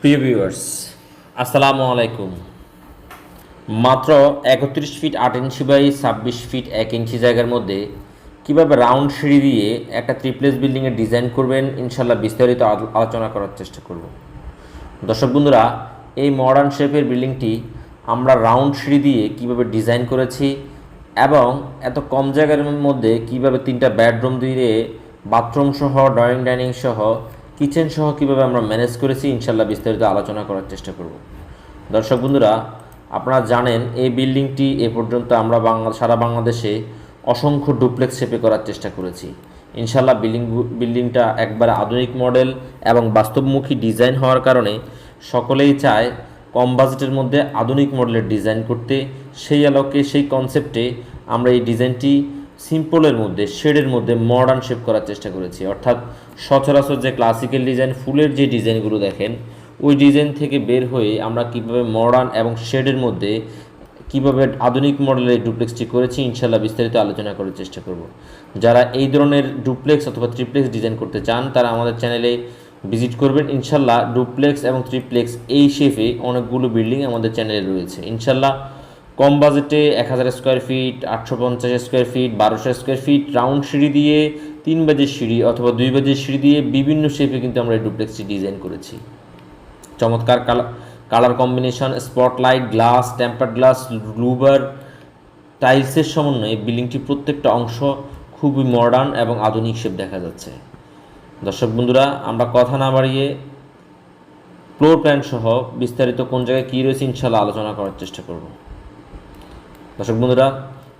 প্রিয় ভিউয়ার্স, আসসালামু আলাইকুম। মাত্র একত্রিশ ফিট আট ইঞ্চি বাই ছাব্বিশ ফিট এক ইঞ্চি জায়গার মধ্যে কীভাবে রাউন্ড সিঁড়ি দিয়ে একটা ট্রিপ্লেস বিল্ডিংয়ের ডিজাইন করবেন ইনশাল্লাহ বিস্তারিত আলো- আলোচনা করার চেষ্টা করব। দর্শক বন্ধুরা, এই মডার্ন শেপের বিল্ডিংটি আমরা রাউন্ড সিঁড়ি দিয়ে কীভাবে ডিজাইন করেছি এবং এত কম জায়গার মধ্যে কীভাবে তিনটা বেডরুম দিয়ে বাথরুম সহ ড্রয়িং ডাইনিং সহ কিচেন সহ কীভাবে আমরা ম্যানেজ করেছি ইনশাল্লাহ বিস্তারিত আলোচনা করার চেষ্টা করব। দর্শক বন্ধুরা, আপনারা জানেন এই বিল্ডিংটি এ পর্যন্ত আমরা বাংলা সারা বাংলাদেশে অসংখ্য ডুপ্লেক্স শেপে করার চেষ্টা করেছি। ইনশাল্লাহ বিল্ডিং বিল্ডিংটা একবার আধুনিক মডেল এবং বাস্তবমুখী ডিজাইন হওয়ার কারণে সকলেই চায় কম বাজেটের মধ্যে আধুনিক মডেলের ডিজাইন করতে। সেই আলোকে, সেই কনসেপ্টে আমরা এই ডিজাইনটি সিম্পলের মধ্যে, শেডের মধ্যে মডার্ন শেপ করার চেষ্টা করেছি। অর্থাৎ সচরাচর যে ক্লাসিক্যাল ডিজাইন ফুলের যে ডিজাইনগুলো দেখেন, ওই ডিজাইন থেকে বের হয়ে আমরা কীভাবে মডার্ন এবং শেডের মধ্যে কীভাবে আধুনিক মডেলের ডুপ্লেক্সটি করেছি ইনশাল্লাহ বিস্তারিত আলোচনা করার চেষ্টা করব। যারা এই ধরনের ডুপ্লেক্স অথবা ট্রিপ্লেক্স ডিজাইন করতে চান, তারা আমাদের চ্যানেলে ভিজিট করবেন। ইনশাল্লাহ ডুপ্লেক্স এবং ট্রিপ্লেক্স এই শেপে অনেকগুলো বিল্ডিং আমাদের চ্যানেলে রয়েছে। ইনশাল্লাহ কম বাজেটে এক হাজার স্কোয়ার ফিট, আটশো পঞ্চাশ স্কোয়ার ফিট, বারোশো স্কোয়ার ফিট, রাউন্ড সিঁড়ি দিয়ে, তিন বাজের সিঁড়ি অথবা দুই বাজের সিঁড়ি দিয়ে বিভিন্ন শেপে কিন্তু আমরা এই ডুপ্লেক্সটি ডিজাইন করেছি। চমৎকার colour combination spotlight glass temper glass লুবার টাইলসের সমন্বয়ে বিল্ডিংটির প্রত্যেকটা অংশ খুবই মডার্ন এবং আধুনিক শেপ দেখা যাচ্ছে। দর্শক বন্ধুরা, আমরা কথা না বাড়িয়ে ফ্লোর প্ল্যান সহ বিস্তারিত কোন জায়গায় কী রয়েছে ইনশাল্লাহ আলোচনা করার চেষ্টা করব। দর্শক বন্ধুরা,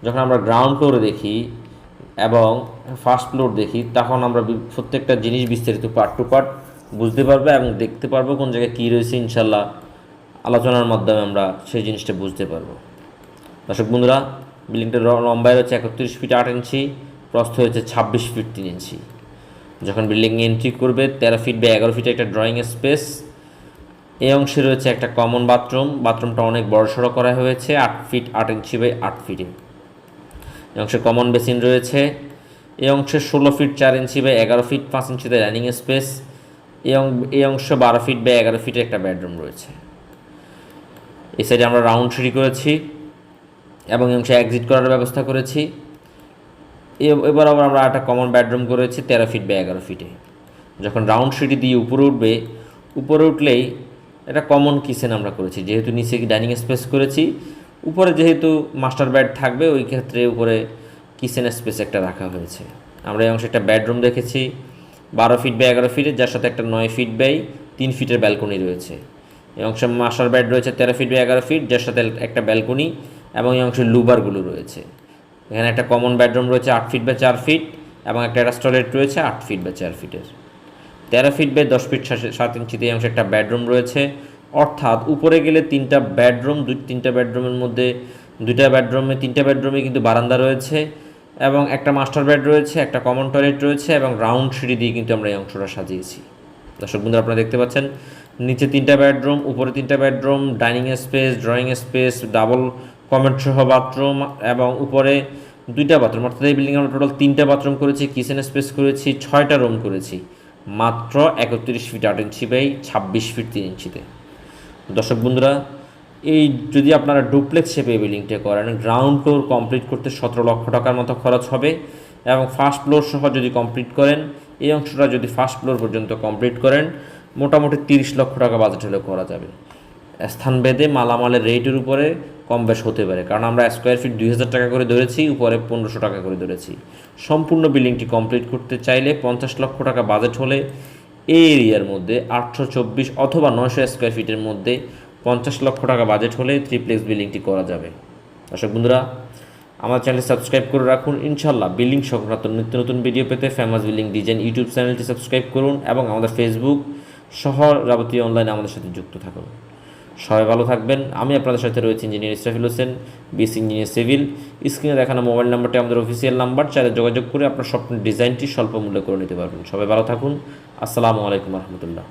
যখন আমরা গ্রাউন্ড ফ্লোরে দেখি এবং ফার্স্ট ফ্লোর দেখি, তখন আমরা প্রত্যেকটা জিনিস বিস্তারিত পার্ট টু পার্ট বুঝতে পারব এবং দেখতে পারব কোন জায়গায় কী রয়েছে ইনশাল্লাহ আলোচনার মাধ্যমে আমরা সেই জিনিসটা বুঝতে পারব। দর্শক বন্ধুরা বিল্ডিংটার লম্বায় রয়েছে একত্রিশ ফিট আট ইঞ্চি প্রস্থ হয়েছে ছাব্বিশ ফিট তিন ইঞ্চি যখন বিল্ডিং এন্ট্রি করবে, তেরো ফিট বা এগারো ফিট একটা ড্রয়িং স্পেস এই অংশে রয়েছে একটা কমন বাথরুম বাথরুমটা অনেক বড়সড় করা হয়েছে, আট ফিট আট ইঞ্চি বাই আট ফিটে এই অংশে কমন বেসিন রয়েছে। এই অংশে ষোলো ফিট চার ইঞ্চি বাই এগারো ফিট পাঁচ ইঞ্চিতে ডাইনিং স্পেস এই অংশ বারো ফিট বাই এগারো ফিটে একটা বেডরুম রয়েছে। এই সাইডে আমরা রাউন্ড সিঁড়ি করেছি এবং এই অংশে এক্সিট করার ব্যবস্থা করেছি। এবার আবার আমরা একটা কমন বেডরুম করেছি, তেরো ফিট বা এগারো ফিটে যখন রাউন্ড সিঁড়ি দিয়ে উপরে উঠবে, উপরে উঠলেই একটা কমন কিচেন আমরা করেছি। যেহেতু নিচে ডাইনিং স্পেস করেছি, উপরে যেহেতু মাস্টার বেড থাকবে, ওই ক্ষেত্রে উপরে কিচেন স্পেস একটা রাখা হয়েছে। আমরা এই অংশে একটা বেডরুম দেখেছি বারো ফিট বা এগারো ফিটের যার সাথে একটা নয় ফিট বাই তিন ফিটের ব্যালকনি রয়েছে। এই অংশে মাস্টার বেড রয়েছে তেরো ফিট বা এগারো ফিট যার সাথে একটা ব্যালকনি এবং এই অংশে লুবারগুলো রয়েছে। এখানে একটা কমন বেডরুম রয়েছে আট ফিট বা চার ফিট এবং একটা অ্যাটাচ রয়েছে আট ফিট বা চার ফিটের তেরো ফিট বাই দশ ফিট সাত- ইঞ্চিতে এই অংশে একটা বেডরুম রয়েছে। অর্থাৎ উপরে গেলে তিনটা বেডরুম, দুই তিনটা বেডরুমের মধ্যে দুইটা বেডরুমে, তিনটা বেডরুমে কিন্তু বারান্দা রয়েছে এবং একটা মাস্টার বেড রয়েছে, একটা কমন টয়লেট রয়েছে এবং রাউন্ড সিঁড়ি দিয়ে কিন্তু আমরা এই অংশটা সাজিয়েছি। দর্শক বন্ধুরা, আপনারা দেখতে পাচ্ছেন, নিচে তিনটা বেডরুম, উপরে তিনটা bedroom, dining space, drawing space, double comment সহ বাথরুম এবং উপরে দুইটা বাথরুম। অর্থাৎ এই বিল্ডিং আমরা টোটাল তিনটা বাথরুম করেছি, কিচেন স্পেস করেছি, ছয়টা রুম করেছি। মাত্র একত্রিশ ফিট আট ইঞ্চি বাই ছাব্বিশ ফিট তিন ইঞ্চিতে। দর্শক বন্ধুরা, এই যদি আপনারা ডুপ্লেক্স শেপে বিল্ডিংটা করেন গ্রাউন্ড ফ্লোর কমপ্লিট করতে সতেরো লক্ষ টাকার মতো খরচ হবে এবং ফার্স্ট ফ্লোর সহ যদি কমপ্লিট করেন, এই অংশটা যদি ফার্স্ট ফ্লোর পর্যন্ত কমপ্লিট করেন, মোটামুটি তিরিশ লক্ষ টাকা বাজেট হলে করা যাবে। স্থান ভেদে মালামালের রেটের উপরে কম বেশ হতে পারে। কারণ আমরা স্কোয়ার ফিট দুই হাজার টাকা করে ধরেছি, উপরে পনেরোশো টাকা করে ধরেছি। সম্পূর্ণ বিল্ডিংটি কমপ্লিট করতে চাইলে পঞ্চাশ লক্ষ টাকা বাজেট হলে এই এরিয়ার মধ্যে আটশো চব্বিশ অথবা নয়শো স্কোয়ার ফিটের মধ্যে পঞ্চাশ লক্ষ টাকা বাজেট হলে থ্রিপ্লেক্স বিল্ডিংটি করা যাবে। দর্শক বন্ধুরা, আমার চ্যানেল সাবস্ক্রাইব করে রাখুন। ইনশাল্লাহ বিল্ডিং সংক্রান্ত নিত্য নতুন ভিডিও পেতে ফেমাস বিল্ডিং ডিজাইন ইউটিউব চ্যানেলটি সাবস্ক্রাইব করুন এবং আমাদের ফেসবুক সহ যাবতীয় অনলাইনে আমাদের সাথে যুক্ত থাকুন। সবাই ভালো থাকবেন। আমি আপনাদের সাথে রয়েছি engineer Israfil Hossain, B S engineer civil. স্ক্রিনে দেখানো মোবাইল নাম্বারটি আমাদের অফিসিয়াল নাম্বার। চাইলে যোগাযোগ করে আপনার স্বপ্ন ডিজাইনটি স্বল্প মূল্যে করে নিতে পারবেন। সবাই ভালো থাকুন। আসসালামু আলাইকুম রহমতুল্লাহ।